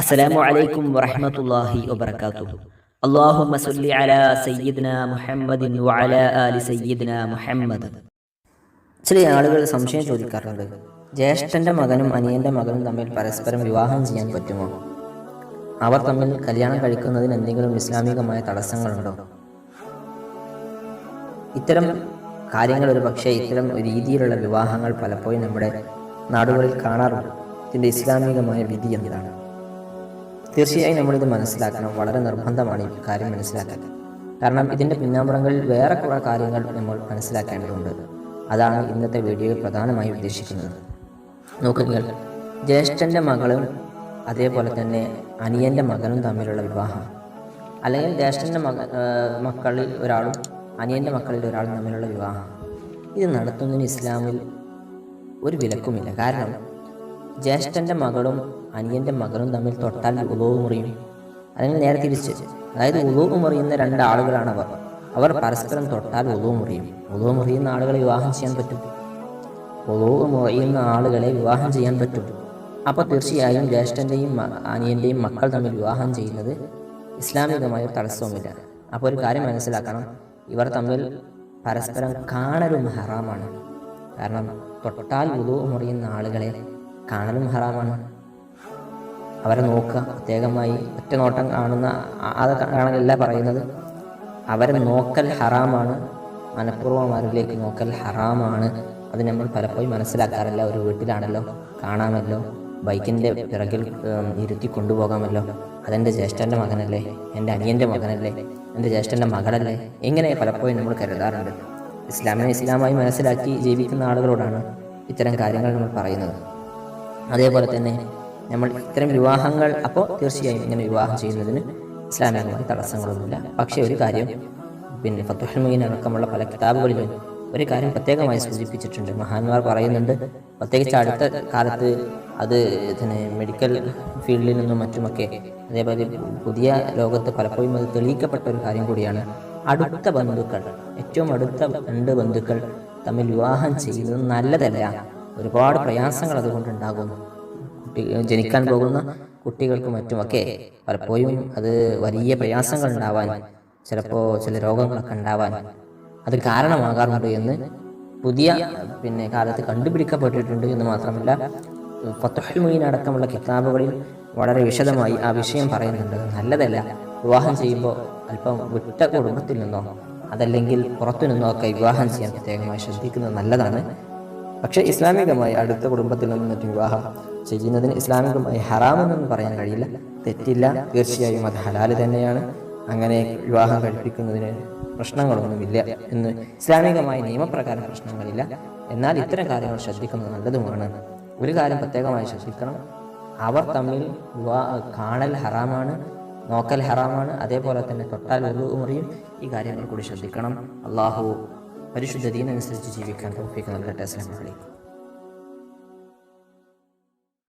അസ്സലാമു അലൈക്കും വറഹ്മത്തുള്ളാഹി വബറകാതുഹു. അല്ലാഹുമ്മ സല്ലി അലാ സയ്യിദ്ന മുഹമ്മദിൻ വഅലാ ആലി സയ്യിദ്ന മുഹമ്മദ്. ചില ആളുകൾ സംശയം ചോദിക്കാറുണ്ട് ജ്യേഷ്ഠന്റെ മകനും അനിയന്റെ മകനും തമ്മിൽ പരസ്പരം വിവാഹം ചെയ്യാൻ പറ്റുമോ? അവർ തമ്മിൽ കല്യാണം കഴിക്കുന്നതിന് എന്തെങ്കിലും ഇസ്ലാമികമായ തടസ്സങ്ങളുണ്ടോ? ഇത്തരം കാര്യങ്ങൾ ഒരു പക്ഷേ ഇത്തരം രീതിയിലുള്ള വിവാഹങ്ങൾ പലപ്പോഴും നമ്മുടെ നാടുകളിൽ കാണാറുണ്ട്. ഇതിന്റെ ഇസ്ലാമികമായ വിധി എന്താണ്? തീർച്ചയായും നമ്മളിത് മനസ്സിലാക്കണം. വളരെ നിർബന്ധമാണ് ഈ കാര്യം മനസ്സിലാക്കാൻ. കാരണം ഇതിന്റെ പിന്നാമ്പുറങ്ങളിൽ വേറെ കുറേ കാര്യങ്ങൾ നമ്മൾ മനസ്സിലാക്കേണ്ടതുണ്ട്. അതാണ് ഇന്നത്തെ വീഡിയോയിൽ പ്രധാനമായി ഉദ്ദേശിക്കുന്നത്. നോക്കുക ജ്യേഷ്ഠന്റെ മകളും അതേപോലെ തന്നെ അനിയന്റെ മകനും തമ്മിലുള്ള വിവാഹം. അല്ലെങ്കിൽ ജ്യേഷ്ഠന്റെ മക മക്കളിൽ ഒരാളും അനിയന്റെ മക്കളിൽ ഒരാളും തമ്മിലുള്ള വിവാഹം. ഇത് നടത്തുന്നതിന് ഇസ്ലാമിൽ ഒരു വിലക്കുമില്ല. കാരണം ജ്യേഷ്ഠന്റെ മകളും അനിയന്റെ മകളും തമ്മിൽ തൊട്ടാൽ ഉളവ് മുറിയും. അല്ലെങ്കിൽ നേരെ തിരിച്ച് അതായത് ഉളവ് മുറിയുന്ന രണ്ട് ആളുകളാണവർ. അവർ പരസ്പരം തൊട്ടാൽ ഉളവ് മുറിയും. ഉളവ് മുറിയുന്ന ആളുകളെ വിവാഹം ചെയ്യാൻ പറ്റും. ഉളവ് മുറിയുന്ന ആളുകളെ വിവാഹം ചെയ്യാൻ പറ്റും. അപ്പോൾ തീർച്ചയായും ജ്യേഷ്ഠന്റെയും അനിയന്റെയും മക്കൾ തമ്മിൽ വിവാഹം ചെയ്യുന്നത് ഇസ്ലാമികമായ തടസ്സവുമില്ല. അപ്പോൾ ഒരു കാര്യം മനസ്സിലാക്കണം. ഇവർ തമ്മിൽ പരസ്പരം കാണലും ഹറാമാണ്. കാരണം തൊട്ടാൽ ഉളവ് മുറിയുന്ന ആളുകളെ കാണലും ഹറാമാണ്. അവരെ നോക്കുക. പ്രത്യേകമായി ഒറ്റ നോട്ടം കാണുന്ന അത് കാണലല്ല പറയുന്നത്. അവരെ നോക്കൽ ഹറാമാണ്. മനഃപൂർവം അവരിലേക്ക് നോക്കൽ ഹറാമാണ്. അത് നമ്മൾ പലപ്പോഴും മനസ്സിലാക്കാറില്ല. ഒരു വീട്ടിലാണല്ലോ കാണാമല്ലോ ബൈക്കിന്റെ പിറകിൽ ഇരുത്തി കൊണ്ടുപോകാമല്ലോ. അതെന്റെ ജ്യേഷ്ഠന്റെ മകനല്ലേ? എന്റെ അനിയന്റെ മകനല്ലേ? എന്റെ ജ്യേഷ്ഠന്റെ മകളല്ലേ? ഇങ്ങനെ പലപ്പോഴും നമ്മൾ കരുതാറുണ്ട്. ഇസ്ലാമിനെ ഇസ്ലാമായി മനസ്സിലാക്കി ജീവിക്കുന്ന ആളുകളോടാണ് ഇത്തരം കാര്യങ്ങൾ നമ്മൾ പറയുന്നത്. അതേപോലെ തന്നെ നമ്മൾ ഇത്തരം വിവാഹങ്ങൾ അപ്പോൾ തീർച്ചയായും ഇങ്ങനെ വിവാഹം ചെയ്യുന്നതിന് ഇസ്ലാമികമായ തടസ്സങ്ങളൊന്നുമില്ല. പക്ഷേ ഒരു കാര്യം പിന്നെ ഫത്തുഹൽ മീൻ അടക്കമുള്ള പല കിതാബുകളിലും ഒരു കാര്യം പ്രത്യേകമായി സൂചിപ്പിച്ചിട്ടുണ്ട്. മഹാന്മാർ പറയുന്നുണ്ട് പ്രത്യേകിച്ച് അടുത്ത കാലത്ത് അത് പിന്നെ മെഡിക്കൽ ഫീൽഡിൽ നിന്നും മറ്റുമൊക്കെ അതേപോലെ പുതിയ ലോകത്ത് പലപ്പോഴും അത് തെളിയിക്കപ്പെട്ട ഒരു കാര്യം കൂടിയാണ്. അടുത്ത ബന്ധുക്കൾ ഏറ്റവും അടുത്ത രണ്ട് ബന്ധുക്കൾ തമ്മിൽ വിവാഹം ചെയ്യുന്നത് നല്ലതല്ല. ഒരുപാട് പ്രയാസങ്ങൾ അതുകൊണ്ട് ഉണ്ടാകുന്നു കുട്ടി ജനിക്കാൻ പോകുന്ന കുട്ടികൾക്കും മറ്റുമൊക്കെ പലപ്പോഴും അത് വലിയ പ്രയാസങ്ങൾ ഉണ്ടാവാൻ ചിലപ്പോൾ ചില രോഗങ്ങളൊക്കെ ഉണ്ടാവാൻ അത് കാരണമാകാറുണ്ട് എന്ന് പുതിയ പിന്നെ കാലത്ത് കണ്ടുപിടിക്കപ്പെട്ടിട്ടുണ്ട് എന്ന് മാത്രമല്ല ഫത്തുഹൽ അടക്കമുള്ള കിതാബുകളിൽ വളരെ വിശദമായി ആ വിഷയം പറയുന്നുണ്ട്. നല്ലതല്ല വിവാഹം ചെയ്യുമ്പോൾ അല്പം വിട്ട കുടുംബത്തിൽ നിന്നോ അതല്ലെങ്കിൽ പുറത്തു നിന്നോ ഒക്കെ വിവാഹം ചെയ്യാൻ പ്രത്യേകമായി ശ്രദ്ധിക്കുന്നത് നല്ലതാണ്. പക്ഷേ ഇസ്ലാമികമായി അടുത്ത കുടുംബത്തിൽ നിന്ന് വിവാഹം ചെയ്യുന്നതിന് ഇസ്ലാമികമായി ഹറാമെന്നൊന്നും പറയാൻ കഴിയില്ല. തെറ്റില്ല. തീർച്ചയായും അത് ഹലാൽ തന്നെയാണ്. അങ്ങനെ വിവാഹം കഴിപ്പിക്കുന്നതിന് പ്രശ്നങ്ങളൊന്നുമില്ല എന്ന് ഇസ്ലാമികമായ നിയമപ്രകാരം പ്രശ്നങ്ങളില്ല. എന്നാൽ ഇത്തരം കാര്യങ്ങൾ ശ്രദ്ധിക്കുന്നത് നല്ലതുമാണ്. ഒരു കാര്യം പ്രത്യേകമായി ശ്രദ്ധിക്കണം. അവർ തമ്മിൽ കാണൽ ഹറാമാണ് നോക്കൽ ഹറാമാണ്. അതേപോലെ തന്നെ തൊട്ടാൽ ഒരു മുറിയും ഈ കാര്യങ്ങൾ കൂടി ശ്രദ്ധിക്കണം. അള്ളാഹു പരിശുദ്ധ ദീനനുസരിച്ച് ജീവിക്കാൻ തോപ്പിക്ക് നൽകട്ടെ അസ്ലാം വലൈക്കും